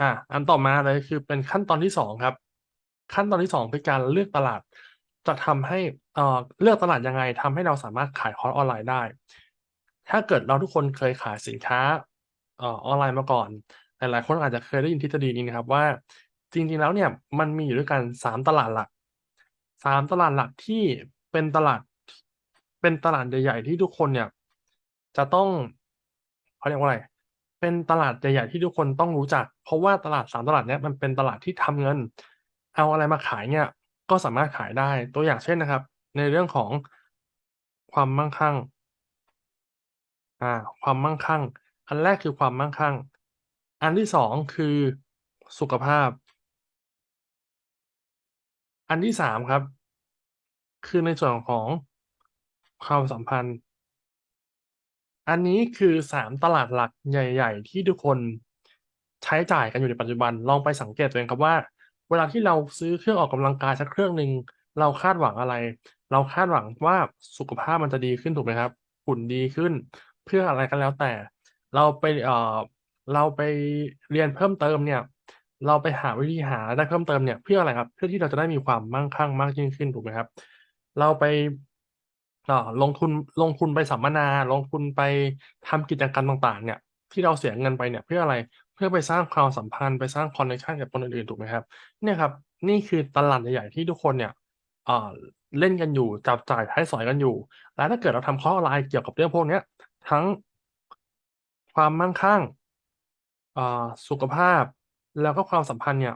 อ่าอันต่อมาเลยคือเป็นขั้นตอนที่2ครับ ขั้นตอนที่2คือการเลือกตลาด จะทำให้เอ่อเลือกตลาดยังไงทำให้เราสามารถขายคอร์สออนไลน์ได้ ถ้าเกิดเราทุกคนเคยขายสินค้าเอ่อออนไลน์มาก่อนหลายๆคนอาจจะเคยได้ยินทฤษฎีนี้นะครับว่า จริงๆแล้วเนี่ยมันมีอยู่ด้วยกัน3ตลาดหลัก3ตลาดหลักที่เป็นตลาด เป็นตลาดใหญ่ๆที่ทุกคนเนี่ย จะต้องเขาเรียกว่าอะไร เป็นตลาดใหญ่ๆที่ทุกคนต้องรู้จัก เพราะว่าตลาด3ตลาดเนี้ยมันเป็นตลาดที่ทำเงิน เอาอะไรมาขายเนี่ยก็สามารถขายได้ตัวอย่างเช่นนะครับ ในเรื่องของความมั่งคั่งอ่าความมั่งคั่ง อันแรกคือความมั่งคั่ง อันที่2คือสุขภาพ อันที่3ครับ คือในส่วนของความสัมพันธ์ อันนี้คือ3ตลาดหลักใหญ่ ๆ ที่ทุกคนใช้จ่ายกันอยู่ในปัจจุบัน ลองไปสังเกตตัวเองครับว่า เวลาที่เราซื้อเครื่องออกกำลังกายสักเครื่องหนึ่งเราคาดหวังอะไร เราคาดหวังว่าสุขภาพมันจะดีขึ้นถูกไหมครับหุ่นดีขึ้น เพื่ออะไรก็แล้วแต่ เราไปเอ่อเราไปเรียนเพิ่มเติมเนี่ย เราไปหาวิธีหาได้เพิ่มเติมเนี่ยเพื่ออะไรครับ เพื่อที่เราจะได้มีความมั่งคั่งมากยิ่งขึ้นถูกไหมครับ เราไป เอ่อลงทุนลงทุนไปสัมมนา ลงทุนไปทำกิจกรรมต่าง ๆ เนี่ย ที่เราเสียเงินไปเนี่ยเพื่ออะไรเพื่อไปสร้างความสัมพันธ์ไปสร้างคอนเน็กชันกับคนอื่นๆถูกไหมครับเนี่ยครับนี่คือตลาดใหญ่ๆที่ทุกคนเนี่ยเอ่อเล่นกันอยู่จับจ่ายใช้สอยกันอยู่ แล้วถ้าเกิดเราทำคอร์สออนไลน์เกี่ยวกับเรื่องพวกนี้ทั้งความมั่งคั่งอ่าสุขภาพ แล้วก็ความสัมพันธ์เนี่ย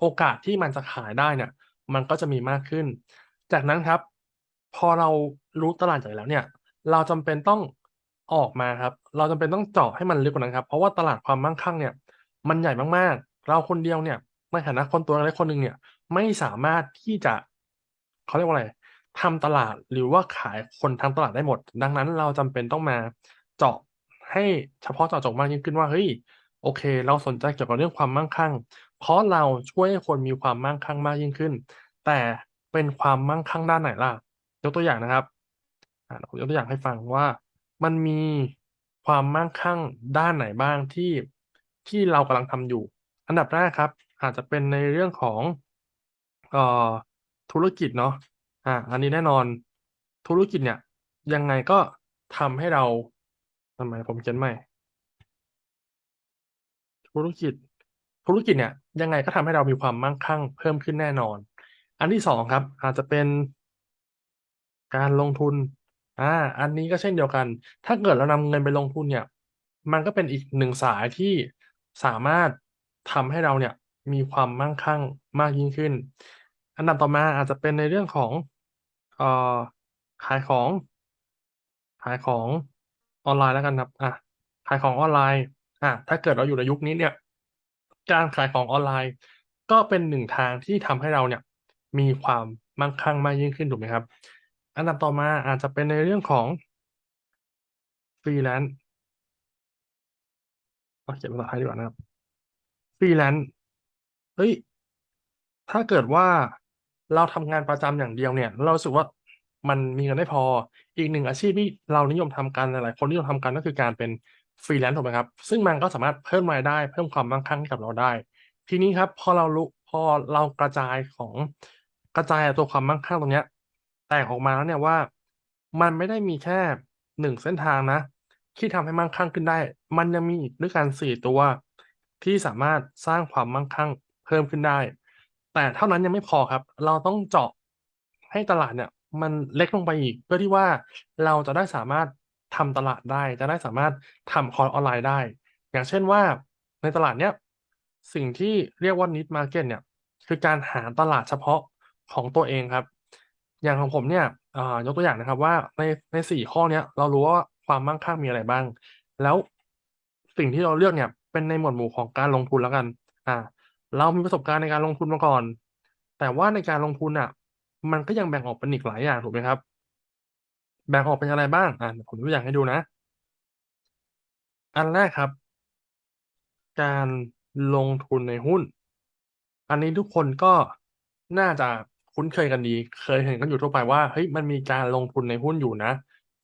โอกาสที่มันจะขายได้เนี่ย มันก็จะมีมากขึ้น จากนั้นครับ พอเรารู้ตลาดใหญ่แล้วเนี่ย เราจำเป็นต้องออกมาครับ เราจำเป็นต้องเจาะให้มันลึกกว่านั้นครับ เพราะว่าตลาดความมั่งคั่งเนี่ย มันใหญ่มากๆ เราคนเดียวเนี่ยในฐานะคนตัวเล็กคนหนึ่งเนี่ย ไม่สามารถที่จะเขาเรียกว่าอะไรทำตลาดหรือว่าขายคนทั้งตลาดได้หมด ดังนั้นเราจำเป็นต้องมาเจาะให้เฉพาะเจาะจงมากยิ่งขึ้นว่าเฮ้ยโอเค เราสนใจเกี่ยวกับเรื่องความมั่งคั่ง เพราะเราช่วยให้คนมีความมั่งคั่งมากยิ่งขึ้น แต่เป็นความมั่งคั่งด้านไหนล่ะ ยกตัวอย่างนะครับอ่าผมยกตัวอย่างให้ฟังว่ามันมีความมั่งคั่งด้านไหนบ้างที่ที่เรากำลังทำอยู่ อันดับแรกครับ อาจจะเป็นในเรื่องของเอ่อธุรกิจเนาะอาอันนี้แน่นอนธุรกิจเนี่ย ยังไงก็ทำให้เราทำไมผมเขียนใหม่ ธุรกิจ ธุรกิจเนี่ย ยังไงก็ทำให้เรามีความมั่งคั่ง เพิ่มขึ้นแน่นอน อันที่2ครับ อาจจะเป็น การลงทุน อ่า อันนี้ก็เช่นเดียวกัน ถ้าเกิดเรานำเงินไปลงทุนเนี่ย มันก็เป็นอีก1สายที่สามารถทำให้เราเนี่ยมีความมั่งคั่งมากยิ่งขึ้น อันดับต่อมาอาจจะเป็นในเรื่องของเอ่อขายของ ขายของออนไลน์แล้วกันครับอ่าขายของออนไลน์อ่าถ้าเกิดเราอยู่ในยุคนี้เนี่ย การขายของออนไลน์ ก็เป็น1ทางที่ทำให้เราเนี่ยมีความมั่งคั่งมากยิ่งขึ้นถูกไหมครับ อันดับต่อมาอาจจะเป็นในเรื่องของ Freelance เอาเขียนภาษาไทยดีกว่านะครับ Freelance เฮ้ยถ้าเกิดว่าเราทำงานประจำอย่างเดียวเนี่ย เราสึกว่ามันมีเงินไม่พอ อีก1อาชีพที่เรานิยมทำกันหลายคนนิยมทำกันก็คือการเป็น Freelance ถูกไหมครับ ซึ่งมันก็สามารถเพิ่มรายได้ เพิ่มความมั่งคั่งให้กับเราได้ ทีนี้ครับ พอเรารู้พอเรากระจายของกระจายตัวความมั่งคั่งตรงเนี้ย แตกออกมาแล้วเนี่ยว่า มันไม่ได้มีแค่1เส้นทางนะ ที่ทำให้มั่งคั่งขึ้นได้ มันยังมีอีกด้วยกัน4ตัว ที่สามารถสร้างความมั่งคั่งเพิ่มขึ้นได้ แต่เท่านั้นยังไม่พอครับ เราต้องเจาะให้ตลาดเนี่ยมันเล็กลงไปอีก เพื่อที่ว่าเราจะได้สามารถทำตลาดได้ จะได้สามารถทำคอร์สออนไลน์ได้ อย่างเช่นว่าในตลาดเนี้ยสิ่งที่เรียกว่า Niche Market เนี่ยคือการหาตลาดเฉพาะของตัวเองครับ อย่างของผมเนี่ยยกตัวอย่างนะครับว่าในใน4ข้อเนี้ยเรารู้ว่าความมั่งคั่งมีอะไรบ้าง แล้วสิ่งที่เราเลือกเนี่ยเป็นในหมวดหมู่ของการลงทุนแล้วกัน อ่า เรามีประสบการณ์ในการลงทุนมาก่อน แต่ว่าในการลงทุนน่ะ มันก็ยังแบ่งออกเป็นอีกหลายอย่างถูกไหมครับ แบ่งออกเป็นอะไรบ้าง อ่าผมยกตัวอย่างให้ดูนะ อันแรกครับ การลงทุนในหุ้น อันนี้ทุกคนก็น่าจะ คุ้นเคยกันดี เคยเห็นกันอยู่ทั่วไปว่าเฮ้ยมันมีการลงทุนในหุ้นอยู่นะ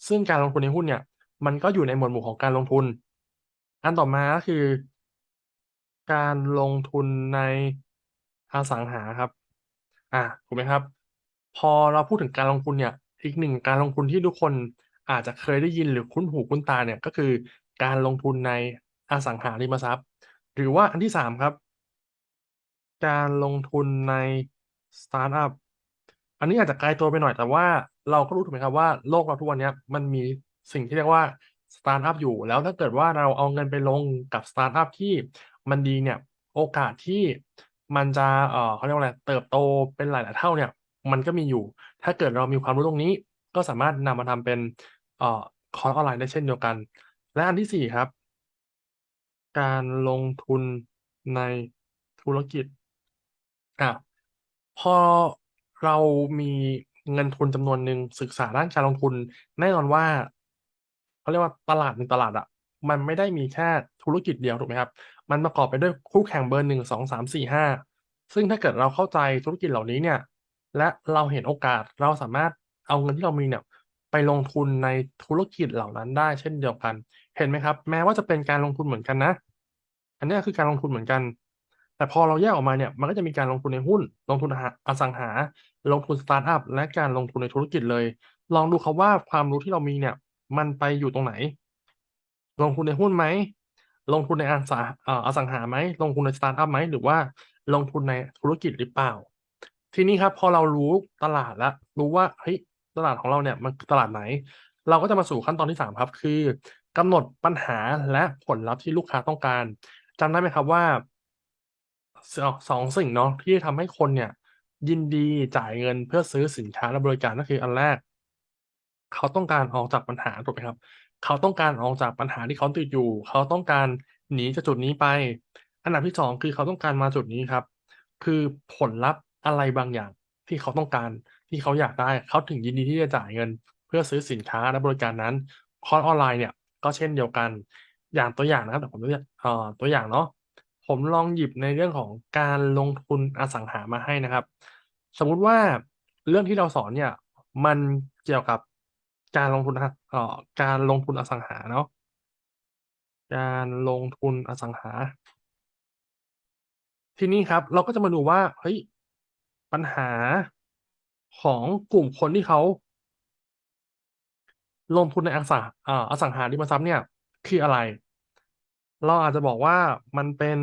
ซึ่งการลงทุนในหุ้นเนี่ย มันก็อยู่ในหมวดหมู่ของการลงทุน อันต่อมาก็คือ การลงทุนในอสังหาครับ อ่าถูกไหมครับ พอเราพูดถึงการลงทุนเนี่ย อีกหนึ่งการลงทุนที่ทุกคนอาจจะเคยได้ยินหรือคุ้นหูคุ้นตาเนี่ยก็คือ การลงทุนในอสังหาริมทรัพย์ หรือว่าอันที่สามครับ การลงทุนในสตาร์ตอัพ อันนี้อาจจะไกลตัวไปหน่อยแต่ว่าเราก็รู้ถูกไหมครับว่าโลกเราทุกวันนี้มันมีสิ่งที่เรียกว่าสตาร์ตอัพอยู่ แล้วถ้าเกิดว่าเราเอาเงินไปลงกับสตาร์ตอัพที่มันดีเนี่ยโอกาสที่มันจะเอ่อเขาเรียกว่าอะไรเติบโตเป็นหลายๆเท่าเนี่ย มันก็มีอยู่ ถ้าเกิดเรามีความรู้ตรงนี้ ก็สามารถนำมาทำเป็นเอ่อคอร์สออนไลน์ได้เช่นเดียวกัน และอันที่สี่ครับ การลงทุนในธุรกิจอ่าพอ เรามีเงินทุนจำนวนหนึ่งศึกษาด้านการลงทุน แน่นอนว่าเขาเรียกว่าตลาดหนึ่งตลาดอะมันไม่ได้มีแค่ธุรกิจเดียวถูกไหมครับ มันประกอบไปด้วยคู่แข่งเบอร์1 2 3 4 5ซึ่งถ้าเกิดเราเข้าใจธุรกิจเหล่านี้เนี่ย และเราเห็นโอกาสเราสามารถเอาเงินที่เรามีเนี่ยไปลงทุนในธุรกิจเหล่านั้นได้เช่นเดียวกัน เห็นไหมครับ แม้ว่าจะเป็นการลงทุนเหมือนกันนะ อันนี้คือการลงทุนเหมือนกัน แต่พอเราแยกออกมาเนี่ยมันก็จะมีการลงทุนในหุ้น ลงทุนอหะอสังหา ลงทุนสตาร์ตอัปและการลงทุนในธุรกิจเลย ลองดูครับว่าความรู้ที่เรามีเนี่ย มันไปอยู่ตรงไหน ลงทุนในหุ้นไหมลงทุนในอสาเอ่ออสังหาไหมลงทุนในสตาร์ตอัปไหมหรือว่าลงทุนในธุรกิจหรือเปล่า ทีนี้ครับพอเรารู้ตลาดแล้วรู้ว่าเฮ้ยตลาดของเราเนี่ยมันตลาดไหน เราก็จะมาสู่ขั้นตอนที่ 3 ครับ คือกำหนดปัญหาและผลลัพธ์ที่ลูกค้าต้องการจำได้ไหมครับว่า ส2สิ่งเนาะที่ทำให้คนเนี่ย ยินดีจ่ายเงินเพื่อซื้อสินค้าและบริการก็คืออันแรก เขาต้องการออกจากปัญหาถูกไหมครับ เขาต้องการออกจากปัญหาที่เขาติดอยู่ เขาต้องการหนีจากจุดนี้ไป อันดับที่2คือเขาต้องการมาจุดนี้ครับ คือผลลัพธ์อะไรบางอย่างที่เขาต้องการที่เขาอยากได้เขาถึงยินดีที่จะจ่ายเงิน เพื่อซื้อสินค้าและบริการนั้นคอร์สออนไลน์เนี่ยก็เช่นเดียวกันอย่างตัวอย่างนะครับเดี๋ยวผมจะเอ่อตัวอย่างเนาะ ผมลองหยิบในเรื่องของการลงทุนอสังหามาให้นะครับ สมมุติว่าเรื่องที่เราสอนเนี่ย มันเกี่ยวกับการลงทุนเอ่อการลงทุนอสังหาเนาะการลงทุนอสังหา ทีนี้ครับ เราก็จะมาดูว่าเฮ้ยปัญหาของกลุ่มคนที่เขาลงทุนในอสังอาอสังหาริมทรัพย์เนี่ยคืออะไร เราอาจจะบอกว่ามันเป็น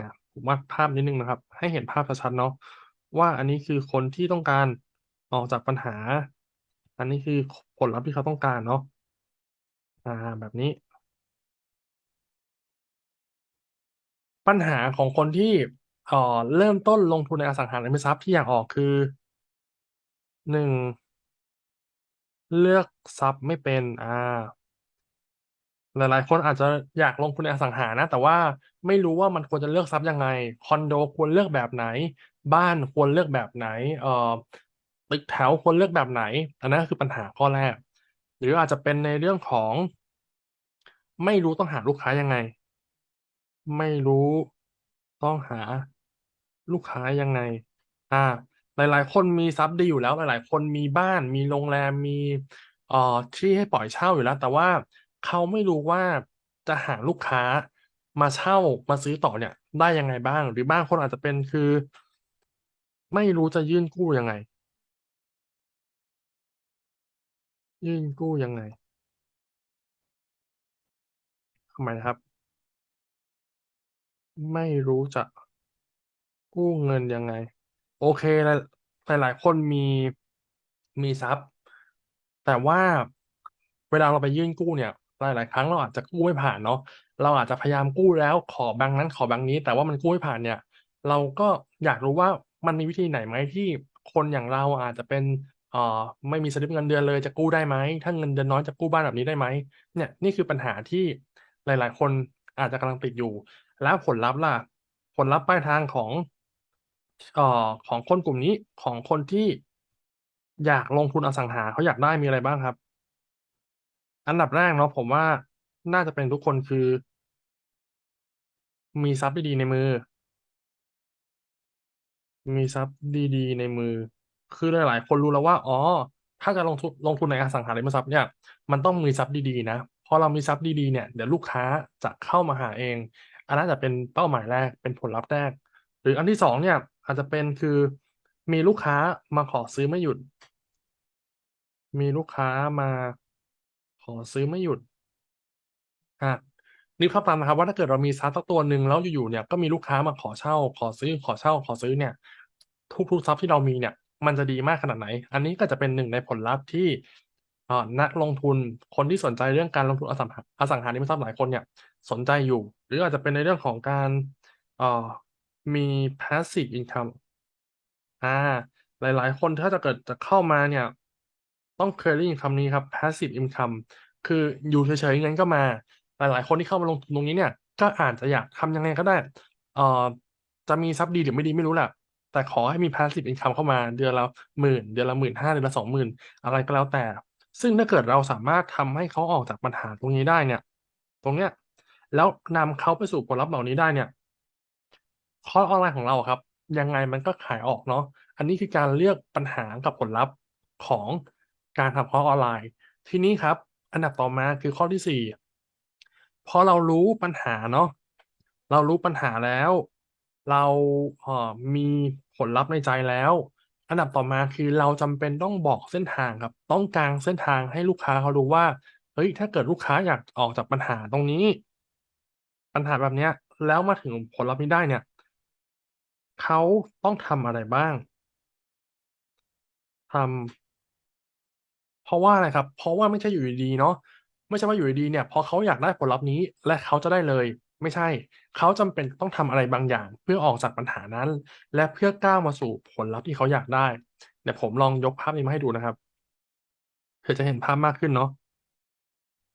นะผมวาดภาพนิดนึงนะครับ ให้เห็นภาพชัดๆเนาะว่าอันนี้คือคนที่ต้องการออกจากปัญหา อันนี้คือผลลัพธ์ที่เขาต้องการเนาะอ่าแบบนี้ ปัญหาของคนที่เอ่อเริ่มต้นลงทุนในอสังหาริมทรัพย์ที่อยากออกคือ1เลือกทรัพย์ไม่เป็น อ่า หลายๆ คนอาจจะอยากลงทุนในอสังหานะ แต่ว่าไม่รู้ว่ามันควรจะเลือกทรัพย์ยังไง คอนโดควรเลือกแบบไหน บ้านควรเลือกแบบไหนเอ่อตึกแถวควรเลือกแบบไหน อันนั้นก็คือปัญหาข้อแรก หรืออาจจะเป็นในเรื่องของ ไม่รู้ต้องหาลูกค้ายังไง ไม่รู้ต้องหาลูกค้ายังไง อ่า หลาย ๆ คนมีทรัพย์ดีอยู่แล้ว หลาย ๆ คนมีบ้าน มีโรงแรม มีเอ่อที่ให้ปล่อยเช่าอยู่แล้ว แต่ว่า เขาไม่รู้ว่าจะหาลูกค้ามาเช่ามาซื้อต่อเนี่ย ได้ยังไงบ้าง หรือบางคนอาจจะเป็นคือ ไม่รู้จะยื่นกู้ยังไง ยื่นกู้ยังไง?ทำไมนะครับ?ไม่รู้จะกู้เงินยังไง โอเคหลายหลายคนมีมีทรัพย์ แต่ว่าเวลาเราไปยื่นกู้เนี่ย หลาย ๆ ครั้งเราอาจจะกู้ไม่ผ่านเนาะเราอาจจะพยายามกู้แล้วขอแบงก์นั้นขอแบงก์นี้ แต่ว่ามันกู้ไม่ผ่านเนี่ย เราก็อยากรู้ว่ามันมีวิธีไหนไหมที่คนอย่างเราอาจจะเป็นเอ่อไม่มีสลิปเงินเดือนเลยจะกู้ได้ไหม?ถ้าเงินเดือนน้อยจะกู้บ้านแบบนี้ได้ไหม?เนี่ยนี่คือปัญหาที่หลาย ๆ คนอาจจะกำลังติดอยู่ แล้วผลลัพธ์ล่ะ ผลลัพธ์ปลายทางของเอ่อของคนกลุ่มนี้ของคนที่อยากลงทุนอสังหาเขาอยากได้มีอะไรบ้างครับ? อันดับแรกเนาะผมว่าน่าจะเป็นทุกคนคือ มีทรัพย์ดีๆในมือ มีทรัพย์ดีๆในมือ คือหลายๆคนรู้แล้วว่า อ๋อ ถ้าจะลงทุนลงทุนในอสังหาริมทรัพย์เนี่ย มันต้องมีทรัพย์ดีๆนะพอเรามีทรัพย์ดีๆเนี่ย เดี๋ยวลูกค้าจะเข้ามาหาเอง อันนั้นจะเป็นเป้าหมายแรก เป็นผลลัพธ์แรก หรืออันที่2เนี่ย อาจจะเป็นคือมีลูกค้ามาขอซื้อไม่หยุด มีลูกค้ามา ขอซื้อไม่หยุดอานึกภาพตามนะครับว่าถ้าเกิดเรามีทรัพย์สักตัวหนึ่งแล้วอยู่ๆเนี่ยก็มีลูกค้ามาขอเช่า ขอซื้อขอเช่า ขอซื้อเนี่ย ทุกๆทรัพย์ที่เรามีเนี่ย มันจะดีมากขนาดไหน อันนี้ก็จะเป็นหนึ่งในผลลัพธ์ที่นักลงทุนคนที่สนใจเรื่องการลงทุนอสังหาอสังหาริมทรัพย์หลายคนเนี่ย สนใจอยู่ หรืออาจจะเป็นในเรื่องของการมี Passive Income อาหลาย ๆ คนถ้าจะเกิดจะเข้ามาเนี่ย ต้องเคยได้ยินคำนี้ครับ Passive Income คืออยู่เฉยๆงั้นก็มา หลายๆ คนที่เข้ามาลงทุนตรงนี้เนี่ยก็อาจจะอยากทำยังไงก็ได้เอ่อจะมีทรัพย์ดีหรือไม่ดีไม่รู้แหละแต่ขอให้มี Passive Income เข้ามาเดือนละ10,000เดือนละ15,000เดือนละ20,000อะไรก็แล้วแต่ ซึ่งถ้าเกิดเราสามารถทำให้เขาออกจากปัญหาตรงนี้ได้เนี่ย ตรงเนี้ยแล้วนำเขาไปสู่ผลลัพธ์เหล่านี้ได้เนี่ยคอร์สออนไลน์ของเราครับ ยังไงมันก็ขายออกเนาะอันนี้คือการเลือกปัญหากับผลลัพธ์ของ การทำคอร์สออนไลน์ ทีนี้ครับ อันดับต่อมาคือข้อที่4พอเรารู้ปัญหาเนาะเรารู้ปัญหาแล้ว เราเอ่อมีผลลัพธ์ในใจแล้ว อันดับต่อมาคือเราจำเป็นต้องบอกเส้นทางครับ ต้องกางเส้นทางให้ลูกค้าเขารู้ว่าเฮ้ยถ้าเกิดลูกค้าอยากออกจากปัญหาตรงนี้ ปัญหาแบบเนี้ย แล้วมาถึงผลลัพธ์นี้ได้เนี่ยเขาต้องทำอะไรบ้าง?ทำ เพราะว่าอะไรครับ เพราะว่าไม่ใช่อยู่ดีๆเนาะไม่ใช่ว่าอยู่ดีๆเนี่ยพอเขาอยากได้ผลลัพธ์นี้และเขาจะได้เลย ไม่ใช่ เขาจำเป็นต้องทำอะไรบางอย่าง เพื่อออกจากปัญหานั้น และเพื่อก้าวมาสู่ผลลัพธ์ที่เขาอยากได้เดี๋ยวผมลองยกภาพนี้มาให้ดูนะครับเผื่อจะเห็นภาพมากขึ้นเนาะ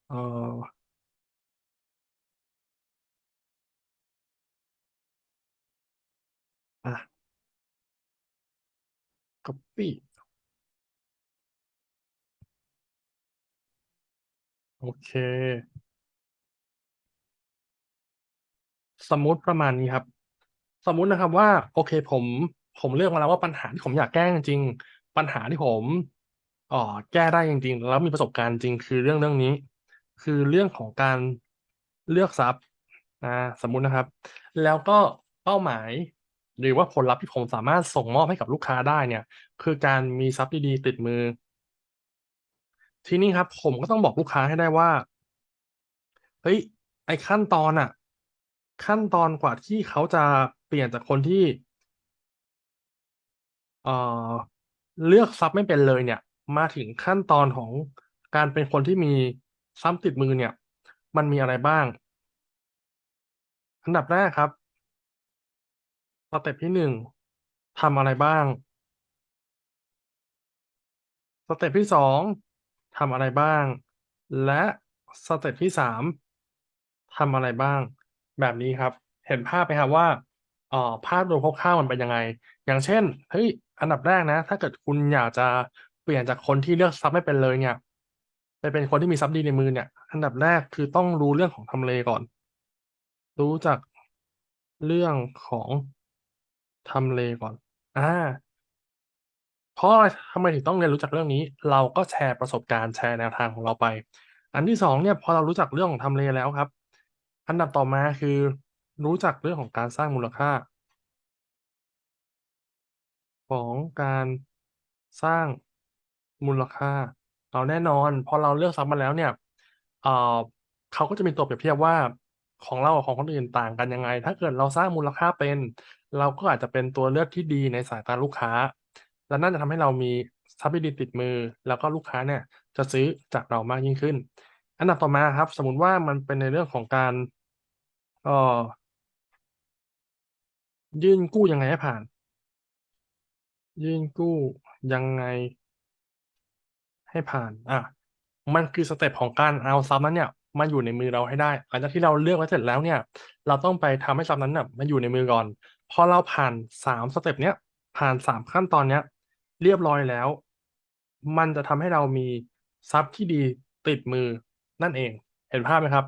เอ่ออา Copy โอเค สมมุติประมาณนี้ครับ สมมุตินะครับว่า โอเคผม ผมเลือกมาแล้วว่าปัญหาที่ผมอยากแก้จริงๆปัญหาที่ผมอ่อแก้ได้จริงๆแล้วมีประสบการณ์จริงคือเรื่องเรื่องนี้ คือเรื่องของการเลือกทรัพย์อาสมมุตินะครับ แล้วก็เป้าหมาย หรือว่าผลลัพธ์ที่ผมสามารถส่งมอบให้กับลูกค้าได้เนี่ย คือการมีทรัพย์ดีๆติดมือ ทีนี้ครับ ผมก็ต้องบอกลูกค้าให้ได้ว่า เฮ้ย ไอ้ขั้นตอนน่ะขั้นตอนกว่าที่เขาจะเปลี่ยนจากคนที่ เอ่อ เลือกทรัพย์ไม่เป็นเลยเนี่ย มาถึงขั้นตอนของการเป็นคนที่มีทรัพย์ติดมือเนี่ย มันมีอะไรบ้าง?อันดับแรกครับสเต็ปที่1ทำอะไรบ้าง?สเต็ปที่2 ทำอะไรบ้าง?และสเต็ปที่3ทำอะไรบ้าง?แบบนี้ครับ เห็นภาพไหมครับว่าออภาพรวมคร่าวๆมันเป็นยังไง?อย่างเช่นเฮ้ยอันดับแรกนะ ถ้าเกิดคุณอยากจะเปลี่ยนจากคนที่เลือกทรัพย์ไม่เป็นเลยเนี่ยไปเป็นคนที่มีทรัพย์ดีในมือเนี่ย อันดับแรกคือต้องรู้เรื่องของทำเลก่อน รู้จักเรื่องของทำเลก่อน อ่า เพราะอะไรทำไมถึงต้องเรียนรู้จักเรื่องนี้?เราก็แชร์ประสบการณ์แชร์แนวทางของเราไป อันที่2เนี่ยพอเรารู้จักเรื่องของทำเลแล้วครับ อันดับต่อมาคือรู้จักเรื่องของการสร้างมูลค่า ของการสร้างมูลค่าเอาแน่นอน พอเราเลือกทรัพย์มาแล้วเนี่ยเอ่อเขาก็จะมีตัวเปรียบเทียบว่าของเรากับของคนอื่นต่างกันยังไง ถ้าเกิดเราสร้างมูลค่าเป็น เราก็อาจจะเป็นตัวเลือกที่ดีในสายตาลูกค้า และนั่นจะทำให้เรามีทรัพย์ดีติดมือ แล้วก็ลูกค้าเนี่ยจะซื้อจากเรามากยิ่งขึ้น อันดับต่อมาครับ สมมติว่ามันเป็นในเรื่องของการเอ่อยื่นกู้ยังไงให้ผ่าน?ยื่นกู้ยังไงให้ผ่านอามันคือสเต็ปของการเอาทรัพย์นั้นเนี่ยมาอยู่ในมือเราให้ได้ หลังจากที่เราเลือกไว้เสร็จแล้วเนี่ย เราต้องไปทำให้ทรัพย์นั้นน่ะมาอยู่ในมือก่อน พอเราผ่าน3สเต็ปเนี้ยผ่าน3ขั้นตอนเนี้ย เรียบร้อยแล้ว มันจะทำให้เรามีทรัพย์ที่ดีติดมือนั่นเอง เห็นภาพไหมครับ?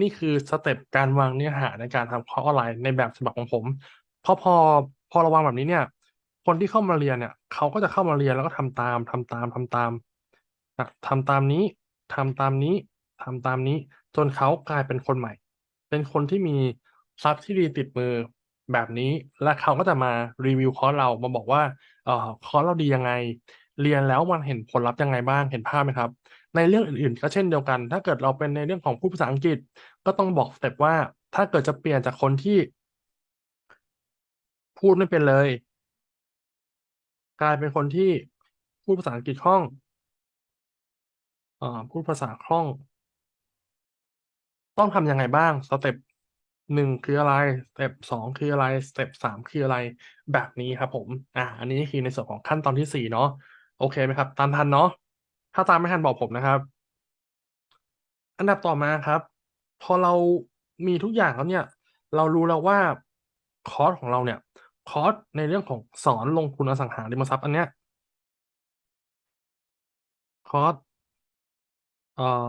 นี่คือสเต็ปการวางเนื้อหาในการทำคอร์สออนไลน์ในแบบฉบับของผมพราะพอพอราวางแบบนี้เนี่ย คนที่เข้ามาเรียนเนี่ยเขาก็จะเข้ามาเรียนแล้วก็ทำตามทำตามทำตามอะทำตามนี้ทำตามนี้ทำตามนี้ จนเขากลายเป็นคนใหม่ เป็นคนที่มีทรัพย์ที่ดีติดมือแบบนี้ และเขาก็จะมารีวิวคอร์สเรามาบอกว่า เอ่อ คอร์สเราดียังไง เรียนแล้วมันเห็นผลลัพธ์ยังไงบ้าง เห็นภาพไหมครับ ในเรื่องอื่นๆ ก็เช่นเดียวกัน ถ้าเกิดเราเป็นในเรื่องของพูดภาษาอังกฤษ ก็ต้องบอกสเต็ปว่า ถ้าเกิดจะเปลี่ยนจากคนที่ พูดไม่เป็นเลย กลายเป็นคนที่พูดภาษาอังกฤษคล่องเอ่อพูดภาษาคล่อง ต้องทำยังไงบ้าง สเต็ป 1คืออะไรสเต็ป2คืออะไรสเต็ป3คืออะไรแบบนี้ครับผมอ่าอันนี้คือในส่วนของขั้นตอนที่4เนาะโอเคไหมครับ ตามทันเนาะถ้าตามไม่ทันบอกผมนะครับ อันดับต่อมาครับ พอเรามีทุกอย่างแล้วเนี่ย เรารู้แล้วว่าคอร์สของเราเนี่ยคอร์สในเรื่องของสอนลงทุนอสังหาริมทรัพย์อันเนี้ยคอร์สเอ่อ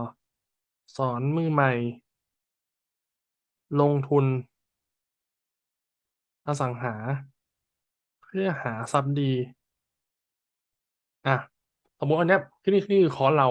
สอนมือใหม่ ลงทุน อสังหา เพื่อหาทรัพย์ดี อะ สมมติอันเนี้ยที่นี่นี่คือคอร์สเรา